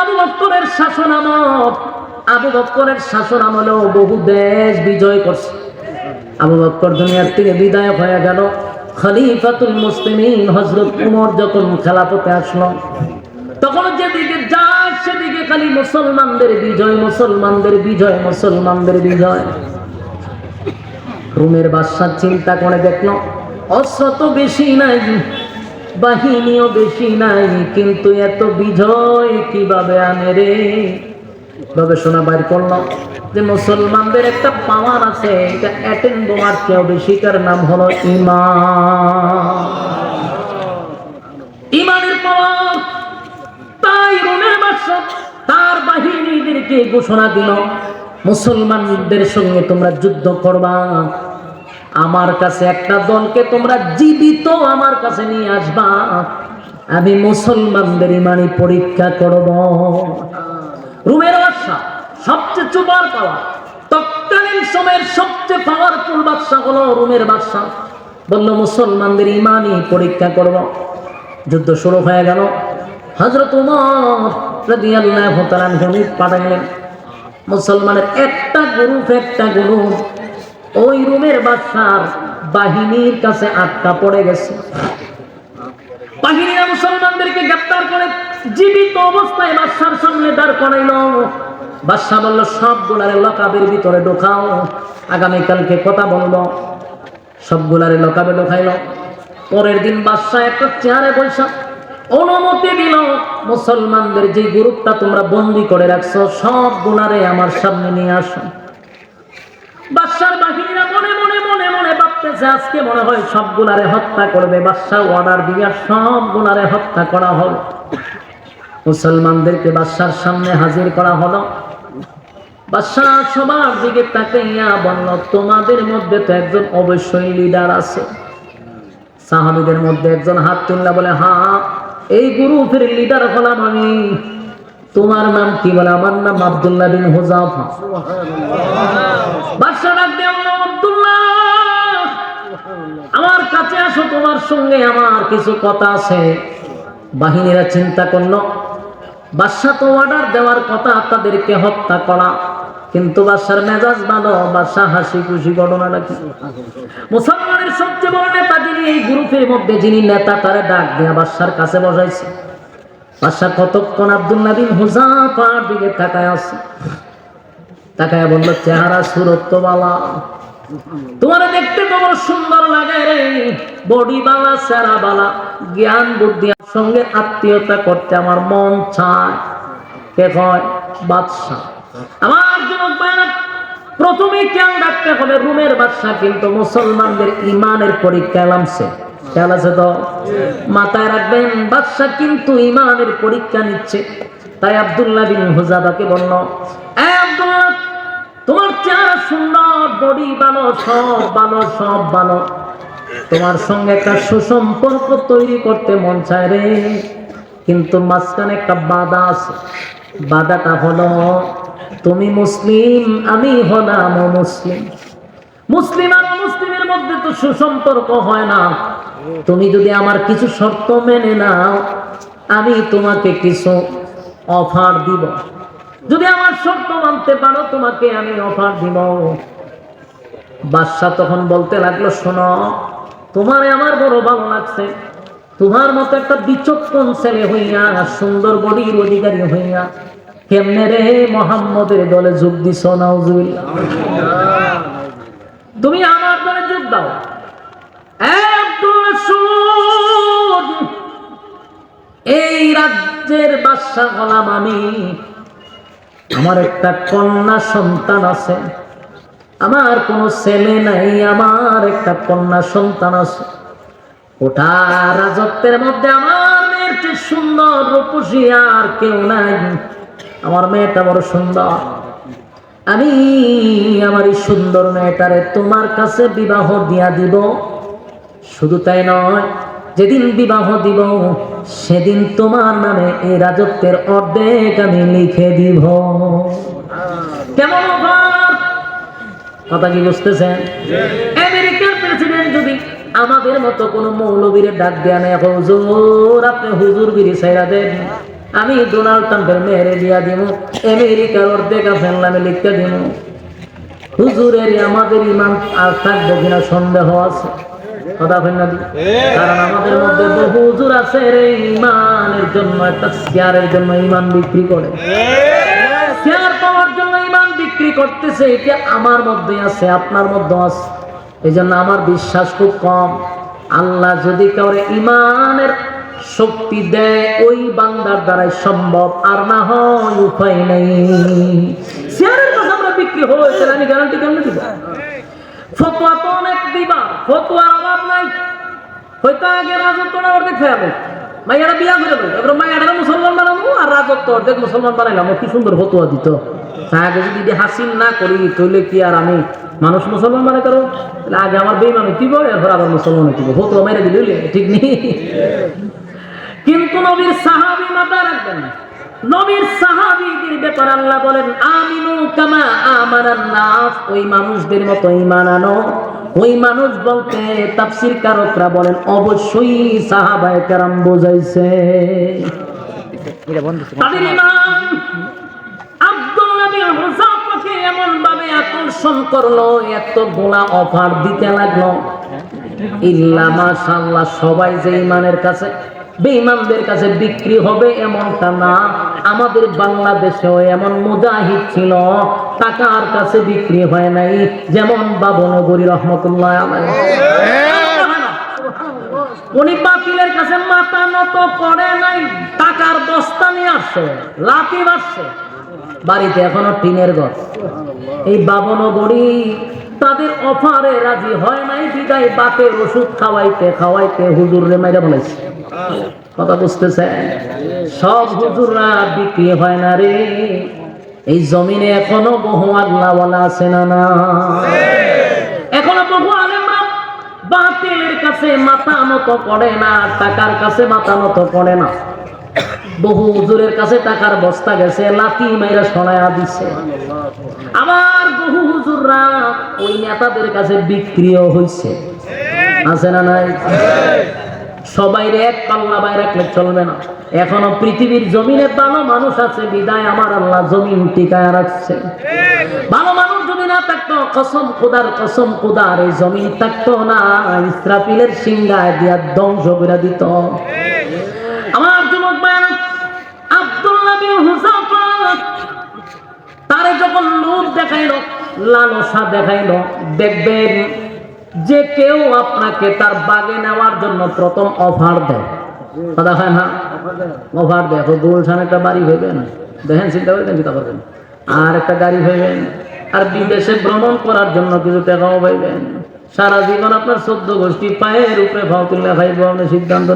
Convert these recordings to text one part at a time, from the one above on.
আবু শাসন আমল। শাসন আমলেও বহু দেশ বিজয় করছে। আবু বক্কর দুনিয়ার থেকে বিদায় হয়ে গেল। খলিফাতুল মুসলিমিন হজরত উমর যখন আসলো, তখন যেদিকে যায় সেদিকে খালি মুসলমানদের বিজয় মুসলমানদের বিজয় মুসলমানদের বিজয়। রুমের বাদশাহ চিন্তা করে দেখল, অস্ত্র তো বেশি নাই। বাহিনীও বেশি নাই, কিন্তু এত বিজয় কীভাবে আনে রে? গবেষণা বাইর করল যে মুসলমানদের একটা পাওয়ার আছে, এটা অ্যাটেন বোমার কেউ বেশি, তার নাম হলো ইমান। ইমানের পাওয়ার তাই রোমের বাদশা তার বাহিনীদেরকে ঘোষণা দিল মুসলমানদের সঙ্গে তোমরা যুদ্ধ করবা। আমার কাছে একটা দলকে তোমরা জীবিত আমার কাছে নিয়ে আসবা। আমি মুসলমানদের ইমানি পরীক্ষা করব। রুমের বাদশা সবচেয়ে চুপার পাওয়া তৎকালীন সময়ের সবচেয়ে পাওয়ারফুল বাদশা হলো রুমের বাদশা বলল, মুসলমানদের ইমানি পরীক্ষা করব। যুদ্ধ শুরু হয়ে গেল। হজরত উমর তাআলা গণিত পাঠাইলেন। মুসলমানের একটা গ্রুপ একটা গ্রুপ ওই রুমের বাদশার বাহিনীর কাছে আটকা পড়ে গেছে। বাহিনীরা মুসলমানদেরকে গ্রেপ্তার করে জীবিত অবস্থায় বাদশার সামনে দাঁড় করাইল। বাদশাহ বলল সবগুলারে লকাবের ভিতরে ঢোকাও। আগামীকালকে কথা বলব সবগুলারে লকাবে ঢোকাইল। পরের দিন বাদশাহ একটা চেয়ারে বৈশা অনুমতি দিল, মুসলমানদের যে গ্রুপটা তোমরা বন্দি করে রাখছো, সব গুলারে আমার সামনে নিয়ে আসো। বাদশার বাহিনীরা মনে মনে মনে মনে ভাবতেছে, আজকে মনে হয় সবগুলারে হত্যা করবে। বাদশাহ অর্ডার দিয়া সবগুলারে হত্যা করা হলো। মুসলমানদেরকে বাদশার সামনে হাজির করা হলো। বাদশাহ সবার দিকে তাকাইয়া বলল, তোমাদের মধ্যে তো একজন অবশ্যই লিডার আছে। সাহাবিদের মধ্যে একজন হাত তুললা বলে হ্যাঁ এই গ্রুপের লিডার হলাম আমি। তোমার নাম কি বলে? আমার নাম আব্দুল্লাহ বিন হুজাফা। আমার কাছে আসো, তোমার সঙ্গে আমার কিছু কথা আছে। বাহিনীরা চিন্তা করল। বাদশাহ তো অর্ডার দেওয়ার কথা, তাদেরকে হত্যা করা। কিন্তু বাদশার মেজাজ ভালো, বাদশাহ হাসি খুশি ঘটনাটা কি মুসলমানের সবচেয়ে বড় নেতা যিনি, এই গ্রুপের মধ্যে যিনি নেতা, তারা ডাক দেয়া বাদশার কাছে বসাইছে। বাদশাহ কতক্ষণ আব্দুল্লাহ বিন হুজাফার দিকে তাকায় আছে? তাকায় বলল, চেহারা সুরত্ব বালা তোমার দেখতে তোমার সুন্দর লাগে রে। বডি বালা সেরা বালা জ্ঞান বুদ্ধি সঙ্গে আত্মীয়তা করতে আমার মন চায়। কে কয় বাদশাহ। আমার যুবক ভাইরা প্রথমে খেয়াল রাখতে হবে, রুমের বাদশাহ কিন্তু মুসলমানদের ইমানের পরীক্ষা নামছে। খেয়াল আছে তো? মাথায় রাখবেন বাদশাহ কিন্তু ইমানের পরীক্ষা নিচ্ছে। তাই আব্দুল্লাহ বিন হুজাবাকে বলল, "এ আব্দুল্লাহ, তোমার চেহারা সুন্দর, বডি ভালো, সব ভালো সব ভালো। তোমার সঙ্গে একটা সুসম্পর্ক তৈরি করতে মন চায় রে। কিন্তু মাঝখানে একটা বাধা আছে। বাধাটা হলো, তুমি মুসলিম, আমি হলাম মুসলিম মুসলিম আর মুসলিমের মধ্যে তো সুসম্পর্ক হয় না। তুমি যদি আমার কিছু শর্ত মেনে নাও, আমি তোমাকে কিছু অফার দিব। যদি আমার শর্ত মানতে পারো, তোমাকে আমি অফার দিব। বাদশাহ তখন বলতে লাগল, শোনো, তোমারে আমার বড় ভালো লাগছে। তোমার মতো একটা বিচক্ষণ ছেলে হইয়া, সুন্দর বডির অধিকারী হইয়া, কেমনে রে মোহাম্মদের দলে যোগ দিছ, নাউজুবিল্লাহ? তুমি আমার দাও। এই রাজ্যের হলাম আমি। আমার একটা কন্যা সন্তান আছে। আমার কোনো ছেলে নাই, আমার একটা কন্যা সন্তান আছে। ওটা রাজত্বের মধ্যে আমার চেয়ে সুন্দর, রূপসী আর কেউ নাই। আমার মেয়েটা বড় সুন্দর। আমি আমার এই সুন্দর মেয়েটারে তোমার কাছে বিবাহ দিয়া দিব। শুধু তাই নয়, যেদিন বিবাহ দিব, সেদিন তোমার নামে এই রাজত্বের অর্ধেক আমি লিখে দিব। কেমন কথা কি বুঝতেছেন? আমেরিকার প্রেসিডেন্ট যদি আমাদের মতো কোন মৌলবীরে ডাক দেয়া নেই হুজুর আপনি হুজুর বিরি সাইরা দেন। আমি ডোনাল্ড ট্রাম্পের মেয়েরে দিয়া দিব আমেরিকার অর্ধেক ফেললাম আমি লিখতে দিব হুজুরের আমাদের ইমান আর থাকবে কিনা সন্দেহ আছে। আমার মধ্যে আছে আপনার মধ্যে আছে। এই জন্য আমার বিশ্বাস খুব কম। আল্লাহ যদি কাউরে ইমানের শক্তি দেয় ওই বান্দার দ্বারাই সম্ভব, আর না হয় উপায় নেই। শেয়ারের কথা আমরা বিক্রি হয়েছে আমি গ্যারান্টি কেমন দিব? ফতোয়া তো অনেক দিবা, ফতোয়ার অভাব নাই। হয়তো আগে রাজত্ব না অর্ধেক ফেরাবো মাইয়ারা বিয়া করে দেবো এবার মাইয়ারা মুসলমান বানাবো আর রাজত্ব অর্ধেক মুসলমান বানাইলাম। কি সুন্দর ফতোয়া দিত। আগে যদি হাসিল না করি, তাহলে কি আর আমি মানুষ মুসলমান মানে করো আগে আমার বেইমান দিব এরপর আবার মুসলমান দিব ফতোয়া মেরে দিলে ঠিক নেই? কিন্তু নবীর সাহাবি মাথা রাখবেন না। নবীর সাহাবীদের ব্যাপার আল্লাহ বলেন, আমিনু কামা আমানান নাস। ওই মানুষদের মতো ঈমান আনো। ওই মানুষ বলতে তাফসীর কারকরা বলেন, অবশ্যই সাহাবায়ে কেরাম বোঝাইছে। তাদের ঈমান আব্দুল্লাহ বিন হুযাফাকে এমন ভাবে আকর্ষণ করল, এত গোলা অফার দিতে লাগল। ইল্লা মাশাআল্লাহ, সবাই যে ইমানের কাছে বেঈমানদের কাছে বিক্রি হবে এমনটা না। আমাদের বাংলাদেশেও এমন মুজাহিদ ছিল, টাকার কাছে বিক্রি হয় নাই, যেমন বাবনগরী রহমতুল্লাহ উনি বাতিলের কাছে মাথা নত করে নাই, টাকার বস্তা নিয়ে আসছে, লাঠি মারছে বাড়িতে এখনও টিনের ঘর এই বাবনগরী তাদের অফারে রাজি হয় নাই, বিদায় বাতের ওষুধ খাওয়াইতে খাওয়াইতে হুজুর রে মাইরা বলেছে। কথা বুঝতেছেন? সব হুজুররা বিক্রি হয় না রে। এই জমিনে এখনও বহু আগলাওয়ালা আছে না না? এখনও বহু আলেমরা বাতিলের কাছে মাথা নত করে না, টাকার কাছে মাথা নত করে না। বহু হুজুরের কাছে টাকার বস্তা গেছে, লাথি মাইরা সরাইয়া দিছে। আবার বহু হুজুররা ওই নেতাদের কাছে বিক্রিও হইছে। আছে না নাই? সবাই এক পাল্লা বাইরে রাখলে চলবে না। এখনও পৃথিবীর জমিনে ভালো মানুষ আছে, বিদায় আমার আল্লাহ জমিন টিকায় রাখছে। ভালো মানুষ যদি না থাকতো, কসম খুদার কসম খুদার, এই জমিন থাকতো না, ইসরাফিলের সিংহায় দিয়া ধ্বংস করে দিত আমার যুবক ভাইয়েরা, আব্দুল্লাহ বিন হুযাফা তারে যখন লোভ দেখাইল, লালসা দেখাইল, দেখবেন যে কেউ আপনাকে তার বাগে নেওয়ার জন্য প্রথম অফার দেয়। আর একটা গাড়ি আর বিদেশে ভ্রমণ করার জন্য কিছু পাইবেন সারা জীবন আপনার চোদ্দ পায়ের উপরে ভাও সিদ্ধান্ত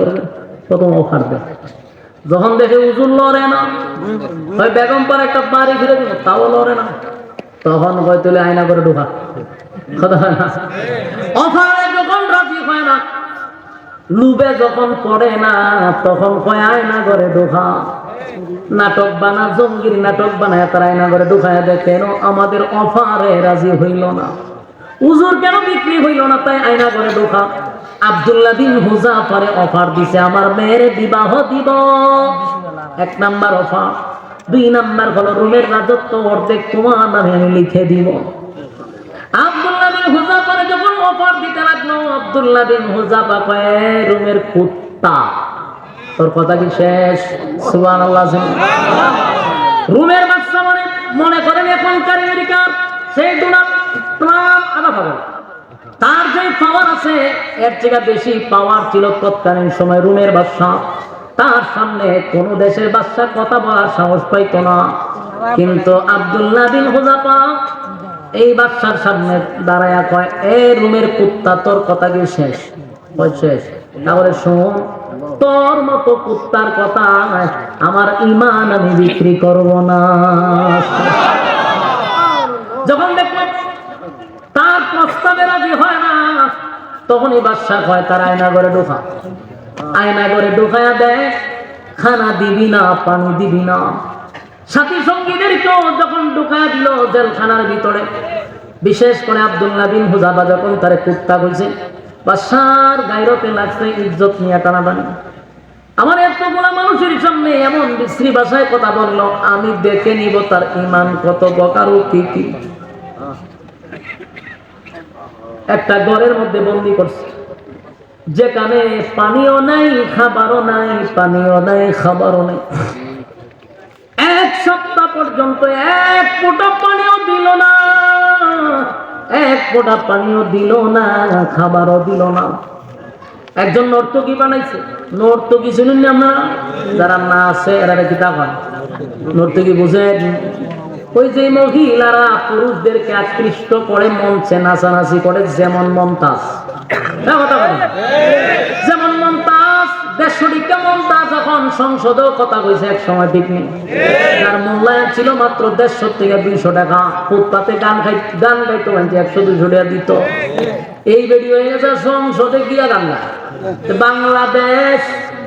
করবেন। প্রথম অফার দেয়। যখন দেখে উজুর লড়ে না বেগম পার একটা বাড়ি ফিরে দিব, তাও লড়ে না। তখন হয় তুলে আয়না করে ঢোকা। অফারে যখন রাজি হয় না, লুবে যখন পড়ে না, তখন কয়, আয়না করে ঢোকা। নাটক বানা, জঙ্গির নাটক বানায় তার আয়না করে ঢুকায় দেখেন আমাদের অফারে রাজি হইল না। উজুর কেন বিক্রি হইল না? তাই আয়না করে ঢোকা। আব্দুল্লাহ বিন হুজাফারে অফার দিছে, আমার মেয়ের বিবাহ দিব। এক নাম্বার অফার। দুই নাম্বার হলো, রুমের রাজত্ব অর্ধেক তোমার নামে আমি লিখে দিব। বিন হুজাফারে যখন অফার দিতে লাগল বিন হুজাফা কয়ে, রুমের কুত্তা। তোর কথা কি শেষ? রুমের বাচ্চা মানে মনে করেন এখনকার আমেরিকার সেই ডোনাল্ড ট্রাম্প পাবেন তার যে পাওয়ার আছে, এর থেকে বেশি পাওয়ার ছিল তৎকালীন সময় রুমের বাদশা তার সামনে কোন দেশের বাদশার কথা বলার সাহস পাইত না। কিন্তু আব্দুল্লাহ বিন হুজাফা এই বাদশার সামনে দাঁড়ায়া কয়, এ রুমের কুত্তা, তোর কথা কি শেষ? শেষ। তাহলে শোন, তোর মতো কুত্তার কথা আমার ইমান আমি বিক্রি করব না। যখন দেখল তার প্রস্তাবে রাজি হয় না। তখনই বাদশাহ হয় তার আয়না ঘরে ঢোকা। আয়না ঘরে ঢোকায়া দেয়, খানা দিবি না, পানি দিবি না। সাথী সঙ্গীদেরকেও যখন ঢুকায়া দিল জেলখানার ভিতরে, বিশেষ করে আব্দুল্লাহ বিন হুজাবা যখন তারে কুত্তা কইছে বাদশার গাইরতে লাগছে ইজ্জত নিয়ে টানাটানি। আমার এতগুলা মানুষের সামনে এমন বিশ্রী ভাষায় কথা বলল, আমি দেখে নিব তার ইমান কত বকার কি কি। একটা ঘরের মধ্যে বন্দি করছে। যেখানে পানিও নাই, খাবারও নাই, পানিও নাই, খাবারও নাই। এক সপ্তাহ পর্যন্ত এক ফোঁটা পানিও দিল না। এক ফোঁটা পানিও দিল না, খাবারও দিল না। একজন নর্তকী বানাইছে। নর্তকী শুনুন না আমরা যারা না আছে, এরা কি তা হয়। নর্তকী বুঝেন। ওই যে মহিলারা পুরুষদেরকে আকৃষ্ট করে মঞ্চে নাচানাচি করে, যেমন মমতাজ। হ্যাঁ। যেমন মমতাজ মমতাজ কথা কইছে এক সময় ঠিক নেই। যার মূল্যায়ন ছিল মাত্র দেড়শো থেকে দুইশো টাকা। ফুটপাতে গান খাই, গান গাইতো বানছে একশো দুইশো টাকা দিত। এই বেডি হয়ে গেছে সংসদে গিয়া গান বাংলাদেশ,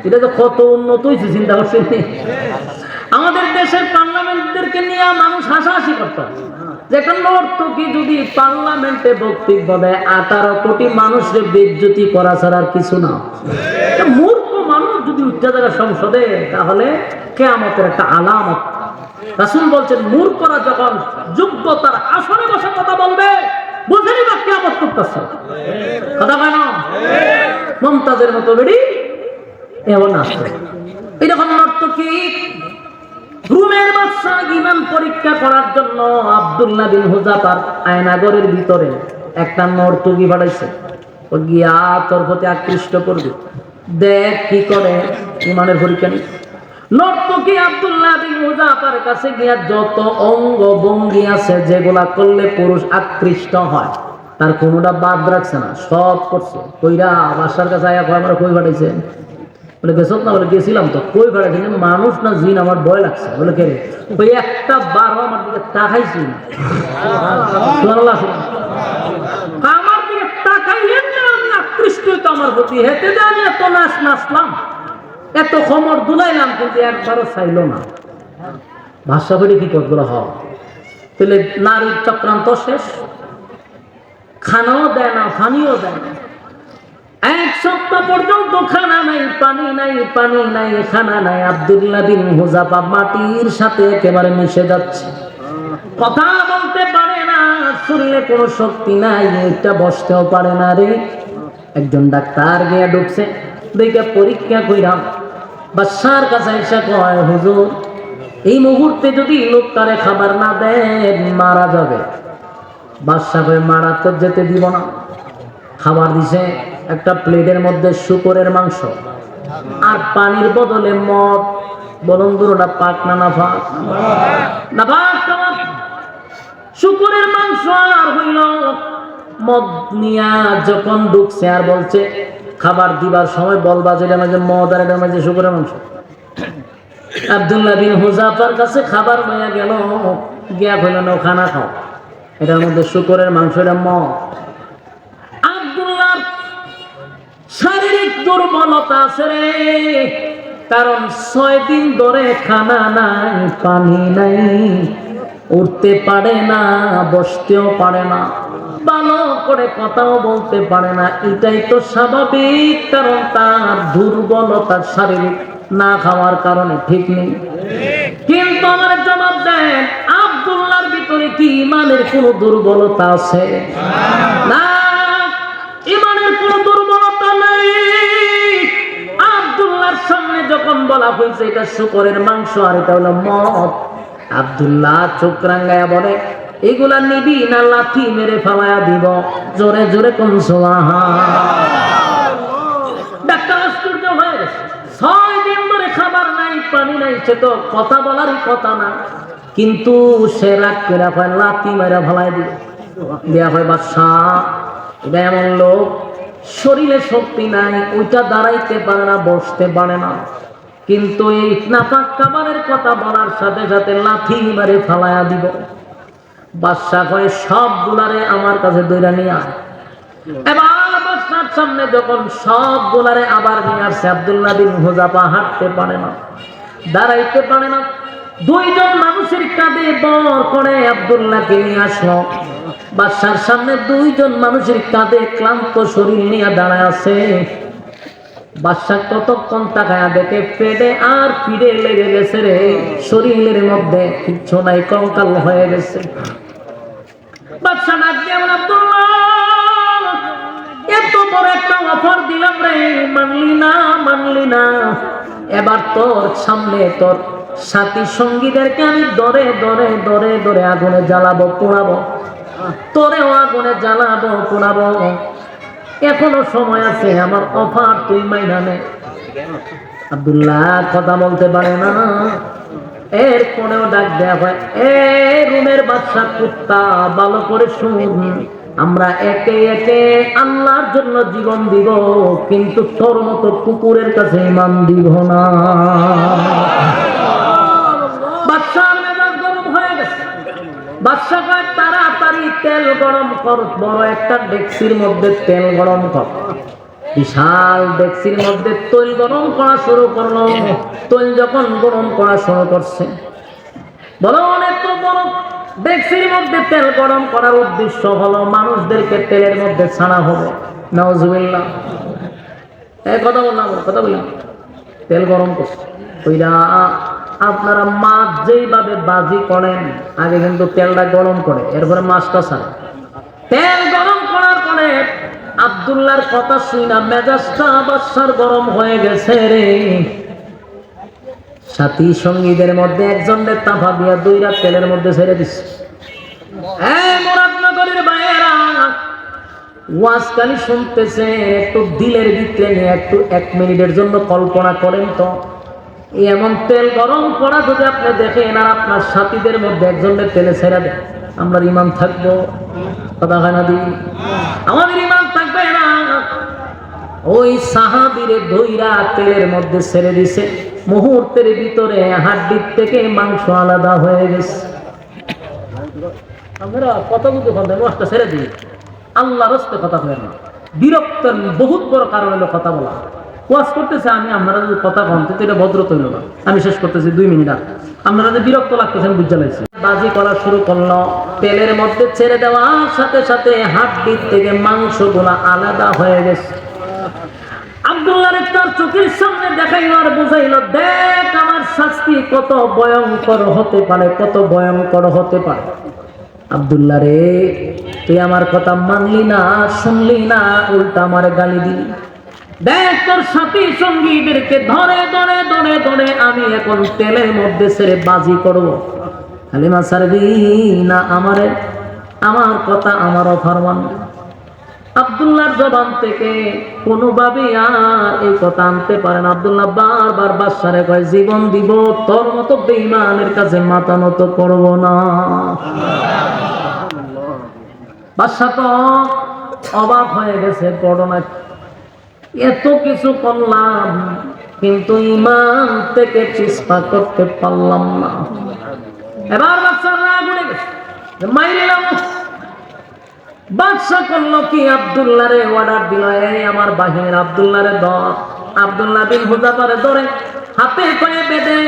এটা তো কত উন্নত হয়েছে চিন্তা করছেন আমাদের দেশের পার্লামেন্টদেরকে নিয়ে মানুষ হাসাহাসি করতো। যদি পার্লামেন্টে বক্তব্য দেয় আঠারো কোটি মানুষের করা কিছু না। মূর্খ মানুষ যদি জায়গা সংসদে, তাহলে একটা আলামত। রাসুল বলছেন, মূর্খরা যখন যোগ্যতার আসনে বসে কথা বলবে, বুঝেনি বা কেয়ামত করতেছে। কথা কয় না? মমতাজের মতো বেড়ি এমন আসছে এরকম রুমের বাদশা ইমান পরীক্ষা করার জন্য আব্দুল্লাহ বিন হুজাফার আয়নাগরের ভিতরে একটা নর্তকী বাড়াইছে ও গিয়া তোর প্রতি আকৃষ্ট করবে। দেখ কি করে, ইমানের পরীক্ষা নিয়ে নর্তকী আব্দুল্লাহ বিন হুজাফার কাছে গিয়া যত অঙ্গ ভঙ্গি আছে যেগুলা করলে পুরুষ আকৃষ্ট হয়, তার কোনোটা বাদ রাখছে না, সব করছে। কইরা বাসার কাছে আয়া কয়, আমরা কই পাঠাইছে বলে গেছ না, বলে, গেছিলাম তো। কই বেড়াচ্ছি মানুষ না জিন, আমার ভয় লাগছে। বলে, কে ওই একটা বার আমার দিকে তাকাইছি। আমার দিকে তাকাইলেন না, আমি আকৃষ্ট আমার প্রতি যে আমি এত নাচ নাচলাম, এত খমর দুলাইলাম, কিন্তু একবারও চাইলো না। ভাষা বেড়ে কি করব হ। তাহলে নারীর চক্রান্ত শেষ। খানাও দেয় না পানিও দেয় না। এক সপ্তাহ পর্যন্ত খানা নাই, পানি নাই পানি নাই, খানা নাই। আব্দুল্লাহ বিন হুজাফা মাটির সাথে একেবারে মিশে যাচ্ছে। কথা বলতে পারে না শরীরে কোনো শক্তি নাই, এটা বসতেও পারে না রে। একজন ডাক্তার গিয়ে ঢুকছে, দেখে পরীক্ষা কইরাম। বাদশার কাছে এসে কয়, হুজুর, এই মুহূর্তে যদি লোকটারে খাবার না দেন মারা যাবে। বাদশা কয়ে, মারা তো যেতে দিব না। খাবার দিছে একটা প্লেটের মধ্যে শুকরের মাংস আর পানির বদলে মদ। বলুন দুটা পাক না না ফাক না না শুকরের মাংস আর হইল মদ নিয়া যখন ঢুকছে আর বলছে, খাবার দিবার সময় বলবা যে মাঝে মদ আর এটার মাঝে শুকরের মাংস। আব্দুল্লাহ বিন হুজাফার কাছে খাবার হইয়া গেল, গিয়া কইল না খানা খাও। এটার মধ্যে শুকরের মাংস, এটা মদ। শারীরিক দুর্বলতা আছে রে। কারণ ছয় দিন ধরে খানা নাই, পানি নাই। উঠতে পারে না, বসতেও পারে না। ভালো করে কথাও বলতে পারে না। এটাই তো স্বাভাবিক, কারণ তার দুর্বলতা শারীরিক না খাওয়ার কারণে ঠিক নেই। কিন্তু আমার জবাব দেন, আব্দুল্লাহর ভিতরে কি ইমানের কোনো দুর্বলতা আছে? না যখন বলা হয়েছে এটা শুকরের মাংস আর এটা হলো মদ, আব্দুল্লাহ চোখ রাঙ্গায়া বলে, এগুলা নিবি না লাথি মেরে ফেলায়া দিব? জোরে জোরে কোন সোহা ডাক্তার খাবার নাই, পানি নাই, সে তো কথা বলারই কথা না। কিন্তু লাথি মেরে দেয়া এমন লোক শরীরে শক্তি নাই, ওইটা দাঁড়াইতে পারে না, বসতে পারে না। কিন্তু এই নাপাক খাবারের কথা বলার সাথে সাথে লাথি মারে ফালায়া দিব। বাদশাহ কয়ে সব গুলারে আমার কাছে দৈরা নিয়ে আয়। এবার বাদশার সামনে যখন সব গোলারে আবার নিয়ে আসছে আব্দুল্লাহ বিন হাঁটতে পারে না, দাঁড়াইতে পারে না। দুইজন মানুষের কাঁধে বর করে আব্দুল্লাহকে নিয়ে আসলো। বাদশার সামনে দুইজন মানুষের কাঁধে ক্লান্ত শরীর নিয়ে দাঁড়ায় আছে। বাদশাহ কতক্ষণ তাকায়া দেখে পেটে আর পিড়ে লেগে গেছে রে। শরীরের মধ্যে কিচ্ছু নাই, কঙ্কাল হয়ে গেছে। এত বড় একটা অফার দিলাম রে। মানলি না মানলি না। এবার তোর সামনে তোর সাথী সঙ্গীদেরকে আমি দরে দরে দরে দরে আগুনে জ্বালাবো, পোড়াবো। তোরেও আগুনে জ্বালাবো, পোড়াবো। এখনও সময় আছে, আমার অফার তুই মাইনা নে। আব্দুল্লাহ কথা বলতে পারে না। এর কোনেও ডাক দেয়া হয়, এ রুমের বাদশা কুত্তা, ভালো করে শুন। আমরা একে একে আল্লাহর জন্য জীবন দিব, কিন্তু তোর মতো কুকুরের কাছে ইমান দিব না। বাদশার মেজাজ গরম হয়ে গেছে। বাদশা কয় তাড়াতাড়ি তেল গরম কর, বড় একটা ডেক্সির মধ্যে তেল গরম কর। বিশাল ডেক্সির মধ্যে তৈল গরম করা শুরু করল। তৈল যখন গরম করা শুরু করছে। বলো, অনেক তো বড় ডেক্সির মধ্যে তেল গরম করার উদ্দেশ্য হলো মানুষদেরকে তেলের মধ্যে ছাড়া হবে। নজুবিল্লা এই কথা বললাম কথা বললাম। তেল গরম করছে। ওইরা আপনারা মাছ যেইভাবে বাজি করেন, আগে কিন্তু তেলটা গরম করে, এরপরে মাছটা ছাড়ে তেল গরম করার পরে আব্দুল্লাহর কথা শুই না মেজাজটা গরম হয়ে গেছে রে। সাথী সঙ্গীদের মধ্যে একজনের তাফা দিয়া দুইরা তেলের মধ্যে ছেড়ে দিচ্ছে শুনতেছে, একটু দিলের ভিতরে নিয়ে একটু এক মিনিটের জন্য কল্পনা করেন তো। এমন তেল গরম করা যদি আপনি দেখেন আর আপনার সাথীদের মধ্যে একজনের তেলে ছেড়ে দেন, আমরা ইমান থাকব, কথা হয় না দি? আমাদের ইমান থাকবে না। ওই সাহাবিরে দইরা তেলের মধ্যে ছেড়ে দিছে, মুহূর্তের ভিতরে হাড্ডির থেকে মাংস আলাদা হয়ে গেছে। আমরা কত বুঝতে কথা নষ্ট ছেড়ে দিই আল্লাহ রস্তে কথা বলেন না। বিরক্তের বহুত বড় কারণ হলো কথা বলা। ওয়াজ করতেছে, আমি, আপনারা যদি কথা কন তো এটা ভদ্র তৈল না আমি শেষ করতেছি, দুই মিনিট আর। আপনারা যে বিরক্ত লাগতেছে, আমি বুঝতে বাজি করা শুরু করল, তেলের মধ্যে ছেড়ে দেওয়ার সাথে সাথে হাড্ডির থেকে মাংসগুলা আলাদা হয়ে গেছে। আব্দুল্লাহ তার চোখের সামনে দেখাইল আর বুঝাইল, দেখ, আমার শাস্তি কত ভয়ঙ্কর হতে পারে, কত ভয়ঙ্কর হতে পারে। রে, তুই আমার কথা মানলি না, শুনলি না, উল্টা আমার গালি দিলি। দেখ তোর সাথী সঙ্গীদেরকে ধরে ধরে ধরে ধরে আমি এখন তেলের মধ্যে বাজি করব। সারবি না আমারে, আমার কথা মানবে আব্দুল্লাহর জবান থেকে আর এই কথা আনতে পারেন আব্দুল্লাহ বারবার কয়, জীবন দিব, তোর মতো কাছে মাথা নত করব না। বাদশা তো অবাক হয়ে গেছে ঘটনা এত কিছু করলাম, কিন্তু ইমান থেকে চিস্পা করতে পারলাম না। এবার বাচ্চার বাদশা করল কি? আব্দুল্লাহ রে অর্ডার দিল, এই আমার বাহিনীর আব্দুল্লাহ রে ধর। আব্দুল্লাহ বিন হুজাফারে ধরে হাতে পায়ে বেঁধে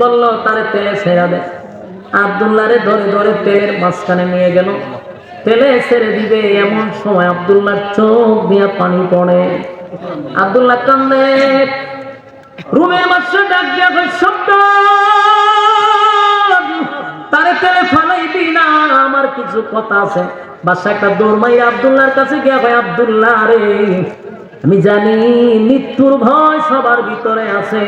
বলল, তারে তেলে ছেড়া দে। আব্দুল্লাহ রে ধরে ধরে তেলের মাঝখানে নিয়ে গেল। তেলে ছেড়ে দিবে, এমন সময় আব্দুল্লাহর চোখ দিয়া পানি পড়ে। আব্দুল্লাহ রুমের কয়, শব্দ তারে না আমার কিছু কথা আছে। বাসা একটা দৌড় আব্দুল্লাহর কাছে গিয়া আব্দুল্লাহ রে আমি জানি মৃত্যুর ভয় সবার ভিতরে আছে।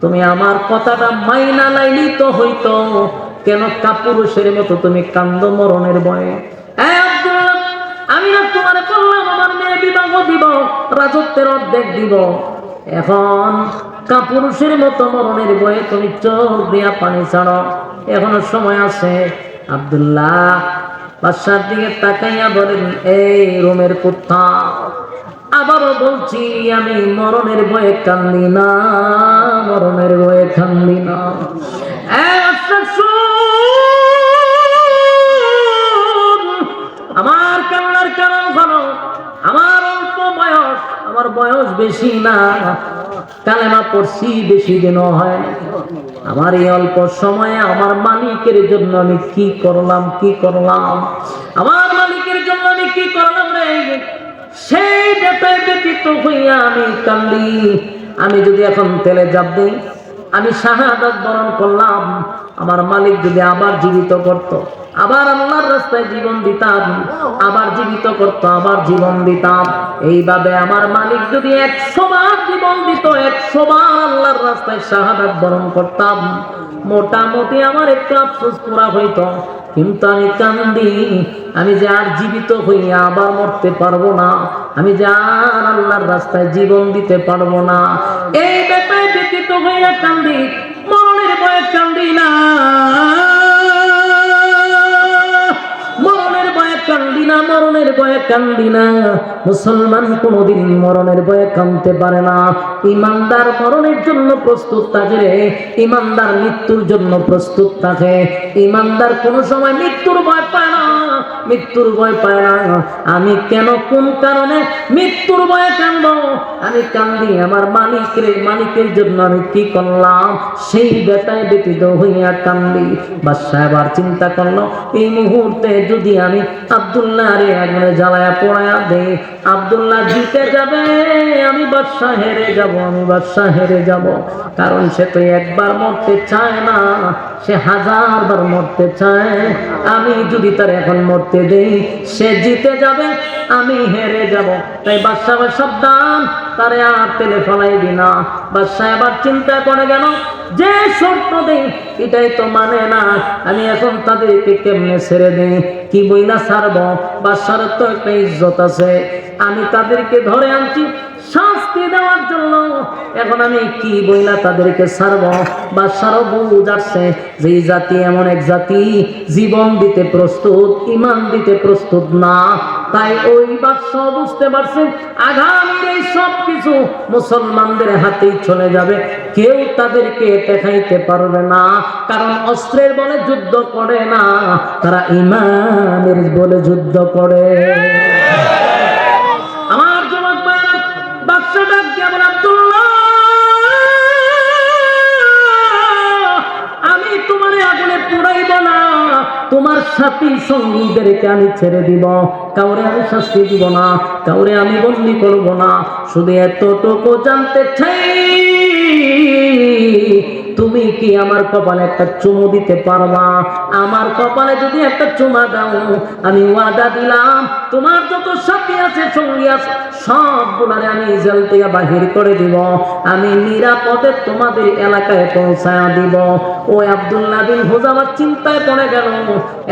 তুমি আমার কথাটা মাইনা লাইলি তো হইতো। কেন কাপুরুষের মতো তুমি কান্দ মরণের ভয়ে? আমি না বিবাহ দিব, রাজত্বের অর্ধেক দিব। এখন কাপুরুষের মতো মরণের বয়ে তুমি চোখ দিয়া পানি ছাড়ো। এখনও সময় আছে। আব্দুল্লাহ বাদশার দিকে তাকাইয়া বলেন, এই রুমের কুত্তা, আবারও বলছি, আমি মরণের বয়ে কান্দি না, মরণের বয়ে কান্দি না। আমার বয়স বেশি না। কালেমা পড়ছি বেশি দিন হয় আমার এই অল্প সময়ে আমার মালিকের জন্য আমি কি করলাম কি করলাম? আমার মালিকের জন্য আমি কি করলাম রে? সেই ব্যথায় ব্যতীত হইয়া আমি কান্দি। আমি যদি এখন তেলে জাপ দিই, আমি শাহাদাত বরণ করলাম আমার মালিক যদি আবার জীবিত করত। আবার আল্লাহর রাস্তায় জীবন দিতাম, আবার জীবিত করত, আবার জীবন দিতাম। এইভাবে আমার মালিক যদি একশো বার জীবন দিত, একশো বার আল্লাহর রাস্তায় শাহাদাত বরণ করতাম। মোটামুটি আমার একটু আফসোস পুরা হইতো। কিন্তু আমি কান্দি, আমি যে আর জীবিত হইয়া আবার মরতে পারব না। আমি যে আর আল্লাহর রাস্তায় জীবন দিতে পারব না। এই ব্যাপারে ব্যতীত হইয়া কান্দি। মরণের মরণের ভয়ে কান্দি মুসলমান কোনোদিন মরণের ভয়ে কানতে পারে না। ইমানদার মরণের জন্য প্রস্তুত থাকে রে। ইমানদার মৃত্যুর জন্য প্রস্তুত থাকে। ইমানদার কোনো সময় মৃত্যুর ভয় পায় না। মৃত্যুর ভয় পায় না। আমি কেন কোন কারণে মৃত্যুর ভয়ে কান্দ আমি কান্দি আমার মালিক রে মালিকের জন্য আমি কি করলাম? সেই বেটায় ব্যতীত হইয়া কান্দি। বাদশাহ এবার চিন্তা করল, এই মুহূর্তে যদি আমি আব্দুল্লাহ রে আগুনে জ্বালায়া পড়ায়া দে আব্দুল্লাহ জিতে যাবে, আমি বাদশাহ হেরে যাব, আমি বাদশাহ হেরে যাব। কারণ সে তো একবার মরতে চায় না, সে হাজার বার মরতে চায়। আমি যদি তার এখন মরতে দেই, সে জিতে যাবে, আমি হেরে যাব। তাই বাদশাহ আবার সাবধান, তারে আর তেলে ফলাইবি না। বাদশাহ এবার চিন্তা করে গেল, যে শর্ত দেই, এটাই তো মানে না। আমি এখন তাদেরকে কেমনে ছেড়ে দিই? কি বইলা ছাড়ব? বাদশার তো একটা ইজ্জত আছে। আমি তাদেরকে ধরে আনছি শাস্তি দেওয়ার জন্য এখন আমি কি বইলা তাদেরকে ছাড়ব বাদশারও বুঝ আসছে যে জাতি এমন এক জাতি, জীবন দিতে প্রস্তুত, ইমান দিতে প্রস্তুত না। তাই ওই বাদশাহ বুঝতে পারছে আগামীর এই সব কিছু মুসলমানদের হাতেই চলে যাবে। কেউ তাদেরকে দেখাইতে পারবে না, কারণ অস্ত্রের বলে যুদ্ধ করে না, তারা ইমানের বলে যুদ্ধ করে। তোমার সাথী সঙ্গীদেরকে আমি ছেড়ে দিব। কাউরে আমি শাস্তি দিব না, কাউরে আমি বন্দি করব না। শুধু এতটুকু জানতে চাই তুমি কি আমার কপালে একটা চুমু দিতে পারবা আমার কপালে যদি একটা চুমা দাও, আমি ওয়াদা দিলাম, তোমার যত সাথী আছে, সঙ্গী আছে, সবগুলারে আমি জেল থেকে বাহির করে দিব। আমি নিরাপদে তোমাদের এলাকায় পৌঁছায় দিব। ওই আব্দুল্লাহ বিন হুজামার চিন্তায় পড়ে গেল,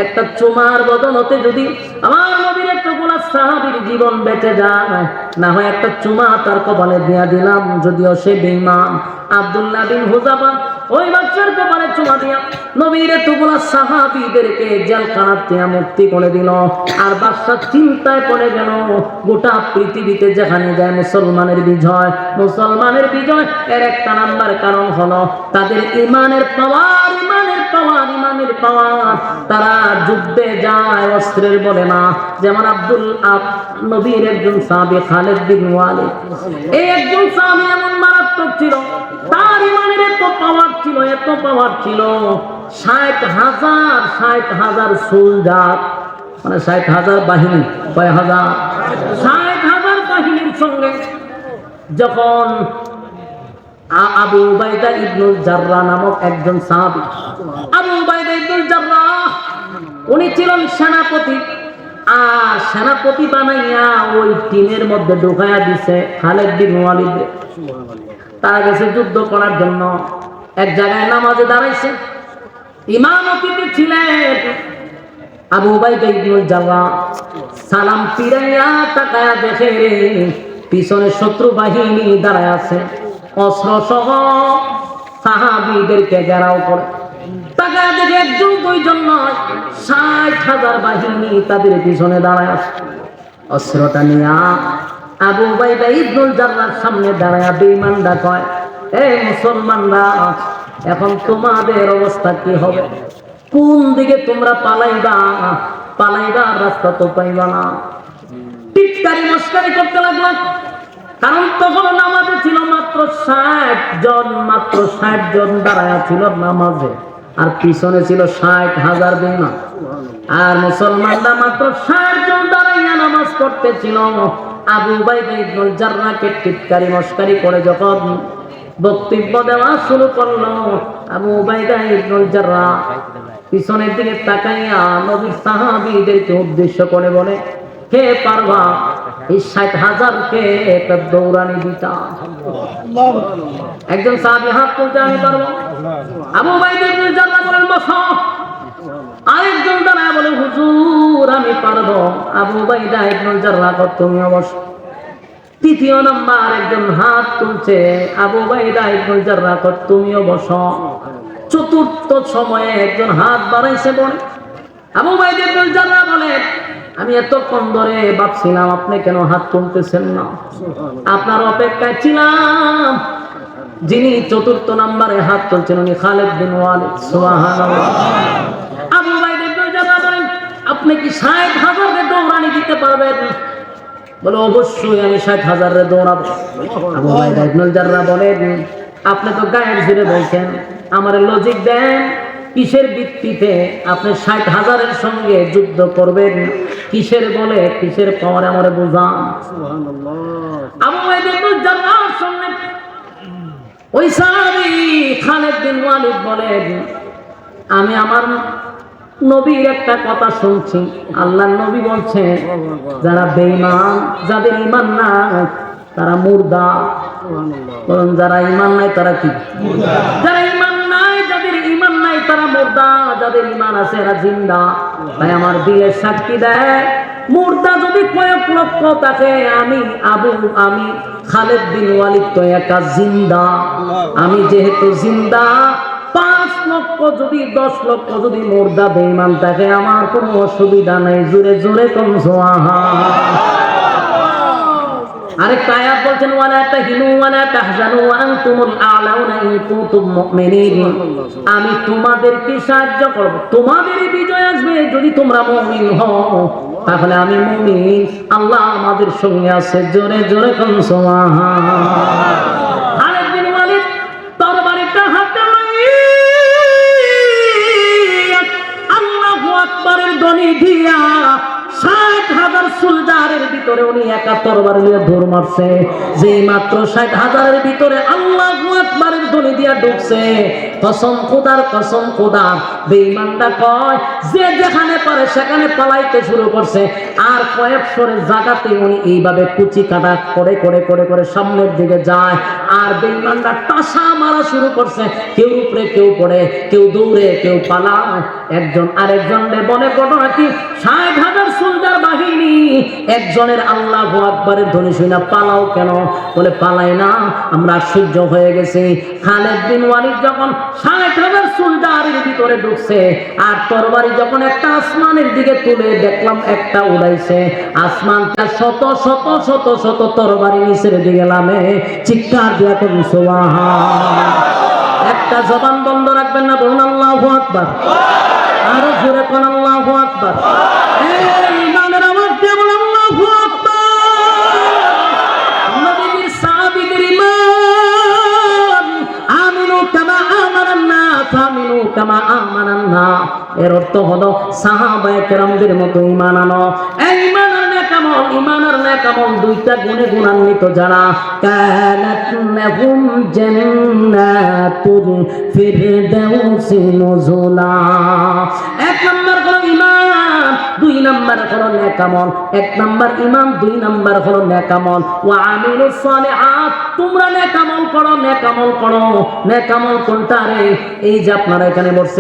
একটা চুমার বদলতে যদি আমার নবীর একটা গোলা সাহাবির জীবন বেঁচে যায়, না হয় একটা চুমা তার কপালে দিয়া দিলাম, যদিও সে বেঈমান। আব্দুল্লাহ বিন হুজাবা ওই বাচ্চার কপালে চুমা দিয়া নবীর এতগুলা সাহাবিদেরকে জেলখানার থেকে মুক্তি করে দিল। আর বাচ্চা চিন্তায় পড়ে গেল, গোটা পৃথিবীতে যেখানে যায় মুসলমানের বিজয় মুসলমানের বিজয় এর একটা নাম্বার কারণ হলো তাদের ইমানের পাওয়ার ইমানের পাওয়ার ইমানের পাওয়ার। তারা যুদ্ধে যায়, অস্ত্রের বলে না। যেমন আব্দুল আব নবীর একজন সাহাবী খালেদ বিন ওয়ালিদ। এই একজন সাহাবী এমন মারাত্মক ছিল, তার ইমানের এত পাওয়ার ছিল, এত পাওয়ার ছিল। ষাট হাজার ষাট হাজার সোলজার মানে ষাট হাজার বাহিনী, কয় হাজার? ষাট হাজার বাহিনীর সঙ্গে যখন আবু উবাইদা ইবনুল জাররা নামক একজন সাহাবী, আবু উবাইদা ইবনুল জাররা, উনি ছিলেন সেনাপতি। আর সেনাপতি বানাইয়া ওই টিমের মধ্যে ঢুকাইয়া দিছে খালেদ বিন ওয়ালিদ। তারা গেছে যুদ্ধ করার জন্য এক জায়গায় নামাজে দাঁড়াইছে। ইমামতিতে ছিলেন আবু উবাইদা ইবনুল সালাম পিরাইয়া তাকায়া দেখে পিছনে শত্রু বাহিনী দাঁড়ায় আছে। অস্ত্র সহ সাহাবিদেরকে ঘেরাও করে। তাকায় দেখে একজন, দুইজন নয়, ষাট হাজার বাহিনী তাদের পিছনে দাঁড়ায় আছে। অস্ত্রটা নিয়া আবু বাইদা ইবনুল জার্রার সামনে দাঁড়ায় বেঈমানরা কয় এই মুসলমানরা, এখন তোমাদের অবস্থা কি হবে? কোন দিকে তোমরা পালাইবা? পালাইবা রাস্তা তো পাইবা না। টিটকারি মস্কারি করতে লাগল। কারণ তখন নামাজে ছিল মাত্র ষাট জন, মাত্র ষাট জন দাঁড়ায়া ছিল নামাজে। আর পিছনে ছিল ষাট হাজার বেমা আর মুসলমানরা মাত্র ষাট জন দাঁড়াইয়া নামাজ পড়তেছিল। আবু বাইদা ইবনুল জাররাকে টিটকারি মস্কারি করে যখন বক্তব্য দেওয়া শুরু করল আবু বাইদা ইবনুল জাররা। পিছনের দিকে তাকাইয়া নবীর সাহাবীদেরকে উদ্দেশ্য করে বলে কে পারবা এই ষাট হাজারকে একটা দৌড়ানি দিতা। একজন সাহাবী হাত তুলতে আমি পারব? আবু বাইদা ইবনুল জাররা বলেন, বসো। আরেকজন দাঁড়ায় বলে, হুজুর, আমি পারব। আবু বাইদা ইবনুল জাররা কর তুমি অবশ্য তৃতীয় নাম্বার, একজন হাত তুলছে। আবু ইবনুল জাররা কর তুমিও বসো। চতুর্থ সময়ে একজন হাত বাড়াইছে বলে। আবু বাইদা ইবনুল জাররা বলে, আমি এতক্ষণ ধরে ভাবছিলাম আপনি কেন হাত তুলতেছেন না। আপনার অপেক্ষায় ছিলাম। যিনি চতুর্থ নম্বরে হাত তুলছেন উনি খালেদ বিন ওয়ালিদ। আবু আপনি কি ষাট হাজারের দৌড়ানি দিতে পারবেন? বলে অবশ্যই আমি ষাট হাজারের দৌড়াবো। আবু বাইদ বলেন আপনি তো গায়ের জুড়ে বলছেন আমার লজিক দেন কিসের ভিত্তিতে আপনি ষাট হাজারের সঙ্গে যুদ্ধ করবেন? কিসের বলে কিসের পাওয়ারে আমার বুঝান? আবু বাইদ ওই সাহাবী খালেদ বিন ওয়ালিদ বলেন আমি আমার নবীর একটা কথা শুনছি। আল্লাহ নবী বলছে, যারা বেঈমান, যাদের ইমান নাই, তারা মুর্দা। বলুন, যারা ইমান নাই, তারা কি? যারা ইমান নাই, যাদের ইমান নাই, তারা মুর্দা। যাদের ইমান আছে, এরা জিন্দা। তাই আমার দিলের সাক্ষী দেয়, মুর্দা যদি কয়েক লক্ষ থাকে, আমি আবু, আমি খালেদ বিন ওয়ালিদ তো একা জিন্দা। আমি যেহেতু জিন্দা লক্ষ যদি, দশ লক্ষ যদি মুর্দা বেইমান থাকে, আমার কোনো অসুবিধা নেই। জোরে জোরে কম আমি তোমাদেরকে সাহায্য করব। তোমাদের বিজয় আসবে যদি তোমরা মুমিন হও। তাহলে আমি মুমিন। আল্লাহ আমাদের সঙ্গে আছে। জোরে জোরে কোন সুবহান ভিতরে উনি একাত্তর বার নিয়ে দৌড় মারছে। যে মাত্র ষাট হাজারের ভিতরে আল্লাহ আকবারের ধ্বনি দিয়া ঢুকছে কসম খোদার কসম খোদার বেঈমানটা কয়, যে যেখানে পারে সেখানে পালাইতে শুরু করছে। আর কয়েক সরে জায়গাতে উনি এইভাবে কুচি কাটা করে করে করে করে সামনের দিকে যায়। আর বেঈমানটা টাসা মারা শুরু করছে। কেউ উপরে, কেউ পড়ে, কেউ দৌড়ে, কেউ পালায়। একজন আরেকজন বলে ঘটনা কি ষাট হাজার সোলজার বাহিনী, একজনের আল্লাহ আকবরের ধ্বনি শুই না পালাও কেন? বলে, পালাই না, আমরা আশ্চর্য হয়ে গেছি। খালেদ বিন ওয়ালিদ যখন ষাট হাজার ভিতরে ঢুকছে। আর তরবারি যখন একটা আসমানের দিকে তুলে, দেখলাম একটা উড়াইছে। আসমানটা শত শত শত শত তরবারি নিচের দিকে নামে। চিৎকার দিয়া করুন সোয়াহা একটা জবান বন্ধ রাখবেন না, বলুন, আল্লাহ আকবার। আরও জোরে কোন, আল্লাহ আকবার। এর অর্থ হলো সাহাবায়ে মতো ঈমান আনো। এই ঈমান নেকামল ঈমান আর নেকামল দুইটা গুণে গুণান্বিত যারা। জান্নাতুল ফিরদাউসি নুজুলা। এক নম্বর ঈমান, দুই নাম্বার হলো নেকামল এক নাম্বার ইমান দুই নাম্বার হলো নেকামল ওয়া আমিলুস সালিহাত, তোমরা নেকামল করো নেকামল করো। নেকামল কোনটা রে? এই যে আপনারা এখানে বসে